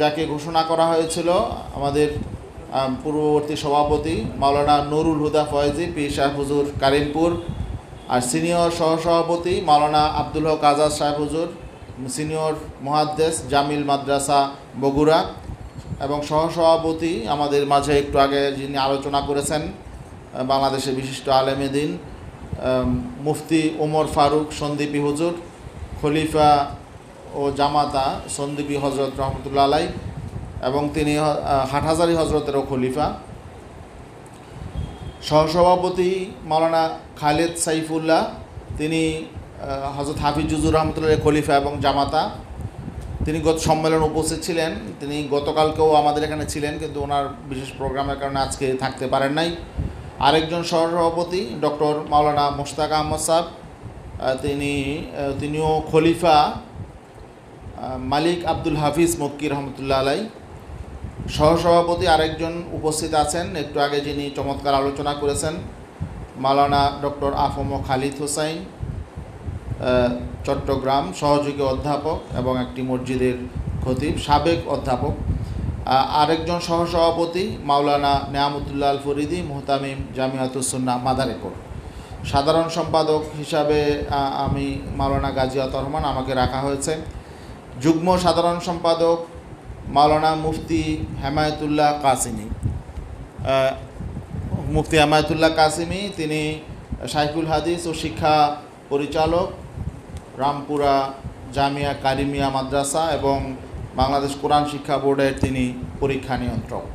যাকে ঘোষণা করা হয়েছিল, আমাদের পূর্ববর্তী সভাপতি মাওলানা নুরুল হুদা ফয়েজি পি শাহ হুজুর কারিমপুর, আর সিনিয়র সহসভাপতি মাওলানা আব্দুল হক আজাদ সাহেব হুজুর, সিনিয়র মহাদ্দেশ জামিল মাদ্রাসা বগুড়া, এবং সহসভাপতি আমাদের মাঝে একটু আগে যিনি আলোচনা করেছেন বাংলাদেশের বিশিষ্ট আলেমেদিন মুফতি ওমর ফারুক সন্দীপী হুজুর, খলিফা ও জামাতা সন্দীপী হজরত রহমতুল্লা আলাই এবং তিনি হাটহাজারি হজরতেরও খলিফা। সহসভাপতি মাওলানা খালেদ সাইফুল্লাহ, তিনি হজরত হাফিজুজুর রহমতুল্লাহ খলিফা এবং জামাতা। তিনি গত সম্মেলনে উপস্থিত ছিলেন। তিনি গতকালকেও আমাদের এখানে ছিলেন, কিন্তু ওনার বিশেষ প্রোগ্রামের কারণে আজকে থাকতে পারেন নাই। আরেকজন সহসভাপতি, ডক্টর মাওলানা মোশতাক আহমদ সাহ তিনি তিনিও খলিফা। মালিক আব্দুল হাফিজ মক্কি রহমতুল্লাহ আলাই। সহসভাপতি আরেকজন উপস্থিত আছেন, একটু আগে যিনি চমৎকার আলোচনা করেছেন Maulana doctor A F M Khalid Hossain Chattogram সহযোগী অধ্যাপক এবং একটি মসজিদের খতিব, সাবেক অধ্যাপক। আরেকজন সহসভাপতি মাওলানা নেয়ামতুল্লাহ আল ফরিদি মোহতামিম জামিয়াতুসুন্না মাদারীপুর। সাধারণ সম্পাদক হিসাবে আমি মাওলানা গাজিয়াত রহমান, আমাকে রাখা হয়েছে। যুগ্ম সাধারণ সম্পাদক মাওলানা মুফতি হেমায়তুল্লাহ কাসিমি। মুফতি হেমায়তুল্লাহ কাসিমি, তিনি শাইখুল হাদিস ও শিক্ষা পরিচালক, রামপুরা জামিয়া কারিমিয়া মাদ্রাসা এবং বাংলাদেশ কোরআন শিক্ষা বোর্ডের তিনি পরীক্ষা নিয়ন্ত্রক।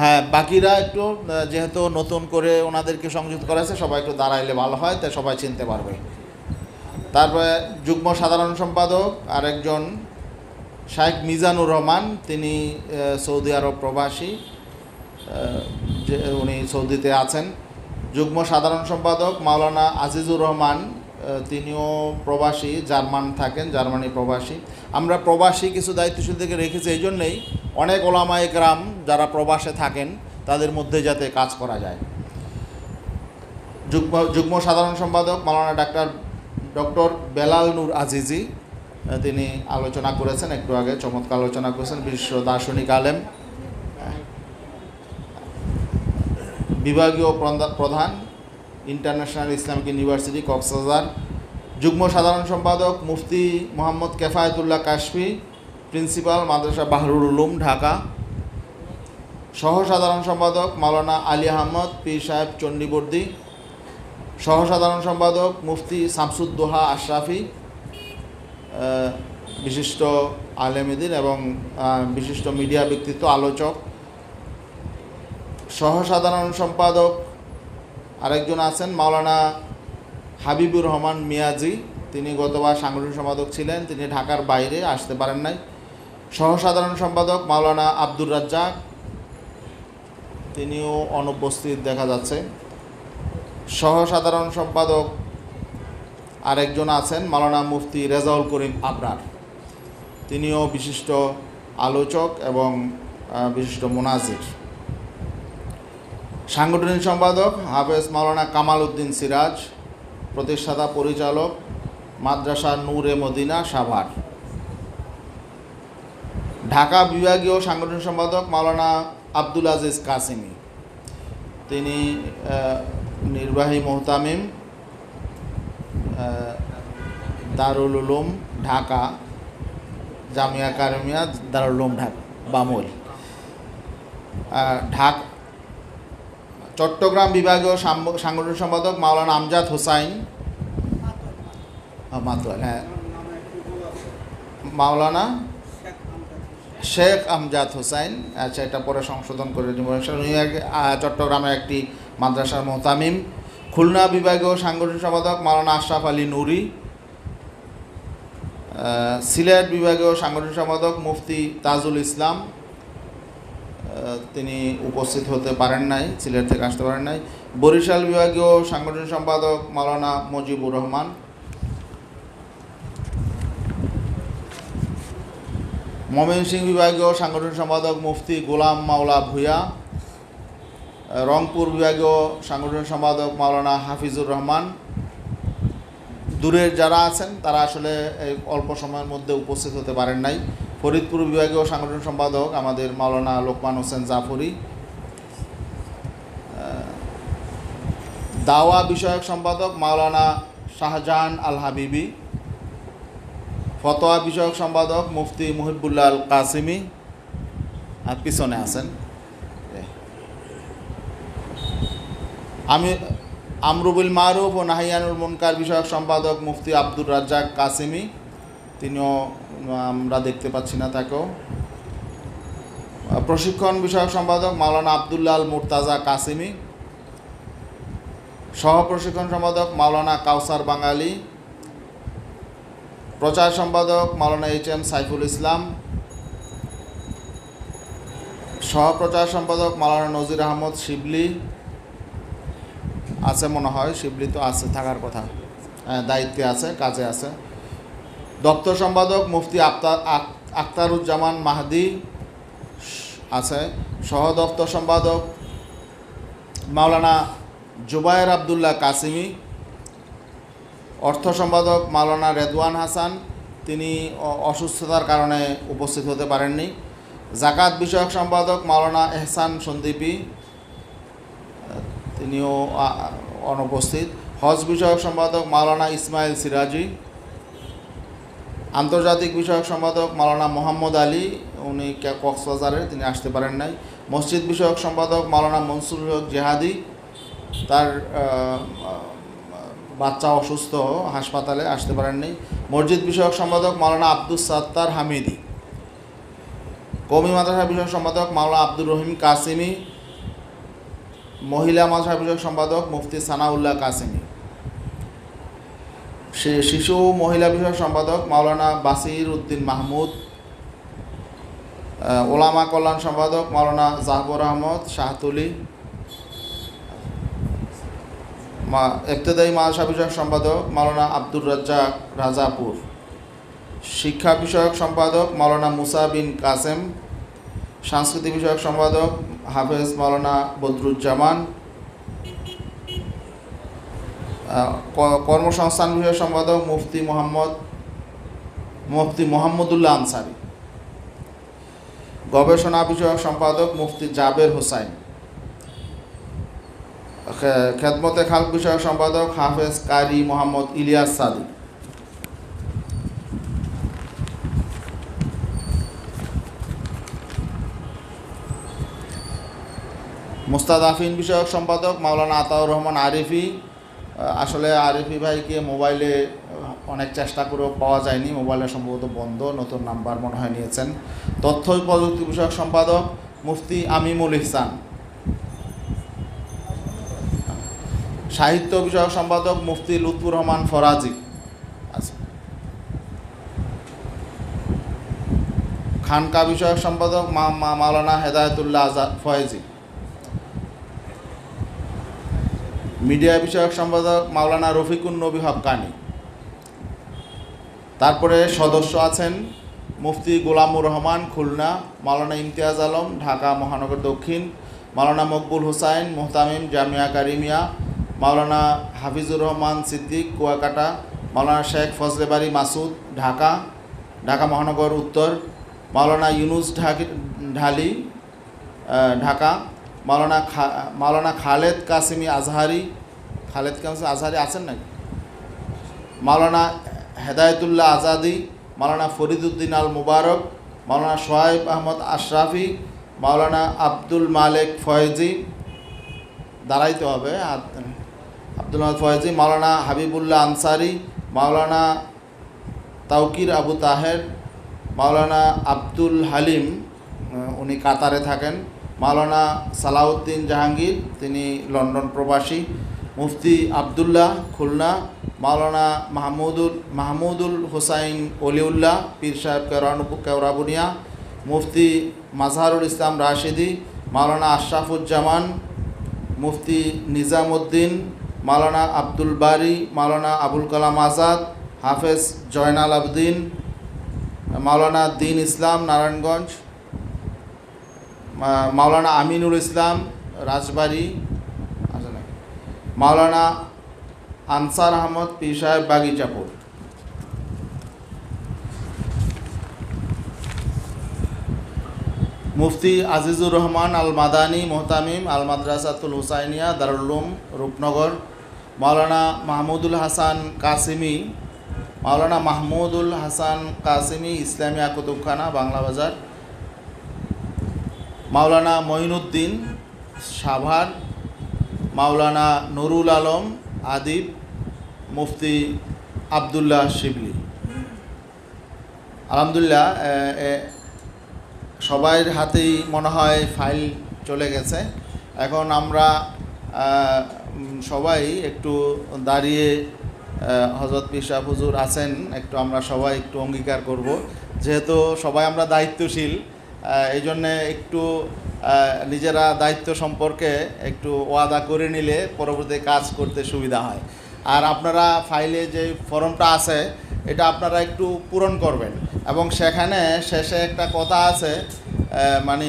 হ্যাঁ বাকিরা একটু যেহেতু নতুন করে ওনাদেরকে সংযুক্ত করা হয়েছে, সবাই একটু দাঁড়াইলে ভালো হয়, তাই সবাই চিনতে পারবে। তারপরে যুগ্ম সাধারণ সম্পাদক আরেকজন শাইখ মিজানুর রহমান, তিনি সৌদি আরব প্রবাসী যে উনি সৌদিতে আছেন। যুগ্ম সাধারণ সম্পাদক মাওলানা আজিজুর রহমান তিনিও প্রবাসী, জার্মান থাকেন, জার্মানি প্রবাসী। আমরা প্রবাসী কিছু দায়িত্বশীলদেরকে রেখেছি এই জন্যেই অনেক ওলামায় গ্রাম যারা প্রবাসে থাকেন, তাদের মধ্যে যাতে কাজ করা যায়। যুগ্ম যুগ্ম সাধারণ সম্পাদক মাওলানা ডাক্তার ডক্টর বেলাল নূর আজিজি তিনি আলোচনা করেছেন, একটু আগে চমৎকার আলোচনা করেছেন, বিশ্ব দার্শনিক আলেম বিভাগীয় প্রধান ইন্টারন্যাশনাল ইসলামিক ইউনিভার্সিটি, কক্সবাজার, যুগ্ম সাধারণ সম্পাদক মুফতি মোহাম্মদ কেফায়েতুল্লাহ কাশফি, প্রিন্সিপাল মাদ্রাসা বাহরুল উলুম, ঢাকা সহ সাধারণ সম্পাদক মাওলানা আলী আহমদ পি সাহেব চণ্ডীবর্দী সহ সাধারণ সম্পাদক মুফতি শামসুদ্দোহা আশরাফি বিশিষ্ট আলেমেদিন এবং বিশিষ্ট মিডিয়া ব্যক্তিত্ব আলোচক, সহসাধারণ সম্পাদক আরেকজন আছেন মাওলানা হাবিবুর রহমান মিয়াজি। তিনি গতবার সাংগঠনিক সম্পাদক ছিলেন, তিনি ঢাকার বাইরে, আসতে পারেন নাই। সহসাধারণ সম্পাদক মাওলানা আব্দুর রাজ্জাক, তিনিও অনুপস্থিত দেখা যাচ্ছে। সহ সাধারণ সম্পাদক আরেকজন আছেন, মালানা মুফতি রেজাউল করিম আবরার। তিনিও বিশিষ্ট আলোচক এবং বিশিষ্ট মোনাজির। সাংগঠনিক সম্পাদক হাফেজ মাওলানা কামাল উদ্দিন সিরাজ, প্রতিষ্ঠাতা পরিচালক মাদ্রাসা নূরে মদিনা সাভার। ঢাকা বিভাগীয় সাংগঠনিক সম্পাদক মাওলানা আব্দুল আজিজ কাসিমি। তিনি নির্বাহী মোহতামিম দারুল উলুম ঢাকা, জামিয়া কারমিয়া, দারুল উলুম ঢাকা, বামুল। ঢাক, চট্টগ্রাম বিভাগীয় সাংগঠনিক সম্পাদক মাওলানা আমজাদ হোসাইন। মাতোয়াল হ্যাঁ। মাওলানা শেখ আমজাদ হোসাইন। আচ্ছা এটা পরে সংশোধন করে উনি চট্টগ্রামের একটি মাদ্রাসার মোহতামিম, খুলনা বিভাগীয় সাংগঠনিক সম্পাদক মাওলানা আশরাফ আলী নুরি সিলেট বিভাগীয় সাংগঠনিক সম্পাদক মুফতি তাজুল ইসলাম তিনি উপস্থিত হতে পারেন নাই, সিলেট থেকে আসতে পারেন নাই। বরিশাল বিভাগীয় সাংগঠনিক সম্পাদক মাওলানা মজিবুর রহমান। ময়মনসিংহ বিভাগীয় সাংগঠনিক সম্পাদক মুফতি গোলাম মাওলা ভূঁইয়া। রংপুর বিভাগীয় সাংগঠনিক সম্পাদক মাওলানা হাফিজুর রহমান। দূরের যারা আছেন, তারা আসলে এই অল্প সময়ের মধ্যে উপস্থিত হতে পারেন নাই। ফরিদপুর বিভাগীয় সাংগঠনিক সম্পাদক আমাদের মাওলানা লোকমান হোসেন জাফরি। দাওয়া বিষয়ক সম্পাদক মাওলানা শাহজাহান আল হাবিবি। ফতোয়া বিষয়ক সম্পাদক মুফতি মুহিবুল্লাহ আল কাসিমি। আর পিছনে আছেন। আমি আমরুবুল মারুফ ও নাহিয়ানুল মুনকার বিষয়ক সম্পাদক মুফতি আব্দুর রাজ্জাক কাসিমি। তিনিও, আমরা দেখতে পাচ্ছি না তাকেও। প্রশিক্ষণ বিষয়ক সম্পাদক মাওলানা আবদুল্লাহ আল মুরতাজা কাসিমি। সহ প্রশিক্ষণ সম্পাদক মাওলানা কাউসার বাঙালি। প্রচার সম্পাদক মাওলানা এইচ এম সাইফুল ইসলাম। সহ প্রচার সম্পাদক মাওলানা নজির আহমদ শিবলি। আছে মনে হয় শিবলি তো আছে থাকার কথা। হ্যাঁ, দায়িত্বে আছে কাজে আছে। দপ্তর সম্পাদক মুফতি আক্তার আক্তারুজ্জামান মাহদি আছে। সহ দপ্তর সম্পাদক মাওলানা জুবায়ের আবদুল্লাহ কাসিমি। অর্থ সম্পাদক মাওলানা রেদওয়ান হাসান তিনি অসুস্থতার কারণে উপস্থিত হতে পারেননি। জাকাত বিষয়ক সম্পাদক মাওলানা এহসান সন্দীপী। তিনিও অনুপস্থিত। হজ বিষয়ক সম্পাদক মাওলানা ইসমাইল সিরাজি। আন্তর্জাতিক বিষয়ক সম্পাদক মাওলানা মোহাম্মদ আলী, উনি কক্সবাজারের তিনি আসতে পারেন নাই। মসজিদ বিষয়ক সম্পাদক মাওলানা মনসুর হক জেহাদি, তার বাচ্চা অসুস্থ হাসপাতালে আসতে পারেননি মসজিদ বিষয়ক সম্পাদক মাওলানা আব্দুল সাত্তার হামিদি। কমি মাদ্রাসা বিষয়ক সম্পাদক মাওলানা আব্দুর রহিম কাসিমি মহিলা মাদ্রাসা সম্পাদক মুফতি সানাউল্লাহ কাসিমি। সে শিশু মহিলা বিষয়ক সম্পাদক মাওলানা বাসির উদ্দিন মাহমুদ। ওলামা কল্যাণ সম্পাদক মাওলানা জাহবর আহমদ শাহতুলি। ইবতেদায়ী মাদ্রাসা বিষয়ক সম্পাদক মাওলানা আব্দুর রাজ্জাক রাজাপুর। শিক্ষা বিষয়ক সম্পাদক মাওলানা মুসা বিন কাসেম। সাংস্কৃতিক বিষয়ক সম্পাদক হাফেজ মাওলানা বদরুজ্জামান কর্মসংস্থান বিষয়ক সম্পাদক মুফতি মোহাম্মদ, মুফতি মোহাম্মদুল্লাহ আনসারি, গবেষণা বিষয়ক সম্পাদক মুফতি জাবের হোসাইন খেদমতে খাল বিষয়ক সম্পাদক হাফেজ কারি মোহাম্মদ ইলিয়াস সাদি মুস্তাদাফিন বিষয়ক সম্পাদক, মাওলানা আতাউর রহমান আরিফি। আসলে আরিফি ভাইকে মোবাইলে অনেক চেষ্টা করেও পাওয়া যায়নি মোবাইলে সম্ভবত বন্ধ, নতুন নাম্বার মনে হয় নিয়েছেন। তথ্য প্রযুক্তি বিষয়ক সম্পাদক মুফতি আমিমুল ইহসান। সাহিত্য বিষয়ক সম্পাদক মুফতি লুৎফুর রহমান ফরাজি। আচ্ছা। খানকা বিষয়ক সম্পাদক মা মাওলানা হেদায়তুল্লাহ আজাদ ফয়েজি। মিডিয়া বিষয়ক সম্পাদক মাওলানা রফিকুন নবী হক্কানি তারপরে সদস্য আছেন মুফতি গোলামুর রহমান খুলনা, মাওলানা ইমতিয়াজ আলম, ঢাকা মহানগর দক্ষিণ, মাওলানা মকবুল হুসাইন, মোহতামিম, জামিয়া কারিমিয়া, মাওলানা হাফিজুর রহমান সিদ্দিক, কুয়াকাটা, মাওলানা শেখ ফজলে বাড়ি মাসুদ, ঢাকা ঢাকা মহানগর উত্তর, মাওলানা ইউনুস ঢাকি ঢালি ঢাকা মাওলানা খা, মাওলানা খালেদ কাসিমি আজহারি, খালেদ কাসিম আজহারি আছেন নাকি? মাওলানা হেদায়তুল্লাহ আজাদি, মাওলানা ফরিদুদ্দিন আল মুবারক, মাওলানা সোহাইব আহমদ আশরাফি, মাওলানা আব্দুল মালেক ফয়েজি, দাঁড়াইতে হবে আব্দুল মালেক ফয়েজি, মাওলানা হাবিবুল্লাহ আনসারি, মাওলানা তাউকির আবু তাহের, মাওলানা আব্দুল হালিম, উনি কাতারে থাকেন। মাওলানা সালাউদ্দিন জাহাঙ্গীর, তিনি লন্ডন প্রবাসী, মুফতি আবদুল্লাহ খুলনা, মাওলানা মাহমুদুল মাহমুদুল হোসাইন অলিউল্লাহ, পীর সাহেব কেওরাবুনিয়া, মুফতি মাজহারুল ইসলাম রাশেদি, মাওলানা আশরাফুজ্জামান, মুফতি নিজামুদ্দিন, মাওলানা আব্দুল বারি, মাওলানা আবুল কালাম আজাদ, হাফেজ জয়নাল আবদিন, মাওলানা দিন ইসলাম, নারায়ণগঞ্জ মাওলানা আমিনুল ইসলাম রাজবাড়ি? মাওলানা আনসার আহমদ পীর সাহেব বাগিচাপুর। মুফতি আজিজুর রহমান আল মাদানী মোহতামিম আল মাদ্রাসাতুল হুসাইনিয়া দারুলুম রূপনগর। মাওলানা মাহমুদুল হাসান কাসিমি, মাওলানা মাহমুদুল হাসান কাসিমি, ইসলামিয়া কুতুবখানা, বাংলা বাজার। মাওলানা মঈনুদ্দিন সাভার মাওলানা নুরুল আলম আদিব মুফতি আবদুল্লাহ শিবলি। আলহামদুলিল্লাহ এ, হাতেই মনে হয় ফাইল চলে গেছে। এখন আমরা সবাই একটু দাঁড়িয়ে হজরত পিসা হুজুর আছেন একটু আমরা সবাই একটু অঙ্গীকার করব। যেহেতু সবাই আমরা দায়িত্বশীল এই জন্যে একটু নিজেরা দায়িত্ব সম্পর্কে একটু ওয়াদা করে নিলে পরবর্তী কাজ করতে সুবিধা হয়। আর আপনারা ফাইলে যে ফর্মটা আছে, এটা আপনারা একটু পূরণ করবেন। এবং সেখানে শেষে একটা কথা আছে মানে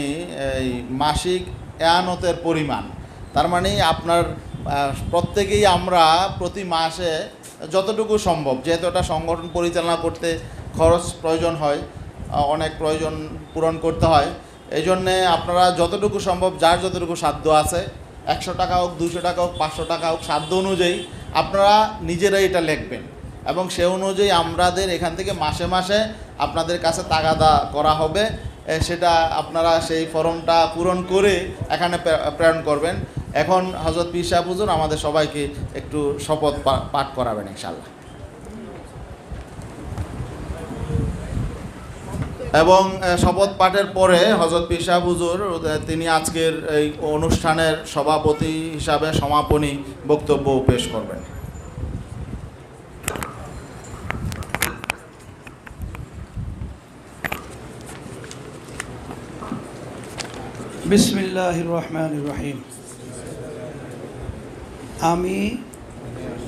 এই মাসিক এয়ানতের পরিমাণ। তার মানে আপনার প্রত্যেকেই আমরা প্রতি মাসে যতটুকু সম্ভব, যেহেতু এটা সংগঠন পরিচালনা করতে খরচ প্রয়োজন হয় অনেক প্রয়োজন পূরণ করতে হয়। এই জন্যে আপনারা যতটুকু সম্ভব, যার যতটুকু সাধ্য আছে, একশো টাকা হোক দুশো টাকা হোক, পাঁচশো টাকা হোক, সাধ্য অনুযায়ী আপনারা নিজেরাই এটা লিখবেন। এবং সে অনুযায়ী আমাদের এখান থেকে মাসে মাসে আপনাদের কাছে তাগাদা করা হবে। সেটা আপনারা সেই ফর্মটা পূরণ করে এখানে প্রেরণ করবেন। এখন হজরত পীর সাহেব হুজুর আমাদের সবাইকে একটু শপথ পাঠ করাবেন ইনশাল্লাহ এবং শপথ পাঠের পরে হজরত সাহেব হুজুর তিনি আজকের এই অনুষ্ঠানের সভাপতি হিসাবে সমাপনী বক্তব্য পেশ করবেন। বিসমিল্লাহ রহমান রহিম। আমি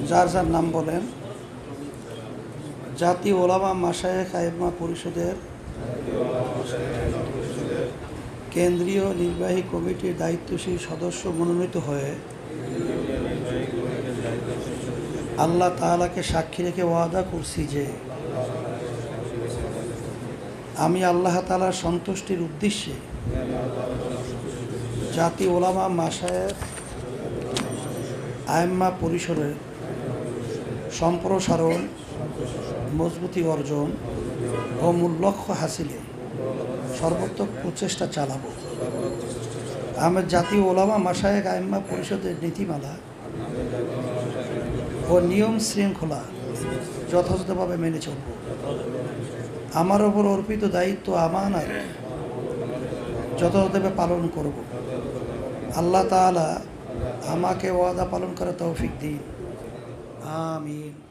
যার যার নাম বলেন, জাতি ওলামা মাসায়েক আইমা পরিষদের কেন্দ্রীয় নির্বাহী কমিটির দায়িত্বশীল সদস্য মনোনীত হয়ে আল্লাহ তাআলাকে সাক্ষী রেখে ওয়াদা করছি যে আমি আল্লাহ তাআলার সন্তুষ্টির উদ্দেশ্যে জাতি ওলামা মাসায়ের আইম্মা পরিসরের সম্প্রসারণ, মজবুতি অর্জন ও মূল লক্ষ্য হাসিলে। সর্বোত্তম প্রচেষ্টা চালাব। আমি জাতীয় ওলামা মাসায়েক আইম্মা পরিষদের নীতিমালা ও নিয়ম শৃঙ্খলা যথাযথভাবে মেনে চলব। আমার ওপর অর্পিত দায়িত্ব, আমানত যথাযথভাবে পালন করব। আল্লাহ তাআলা আমাকে ওয়াদা পালন করার তৌফিক দিন। আমিন।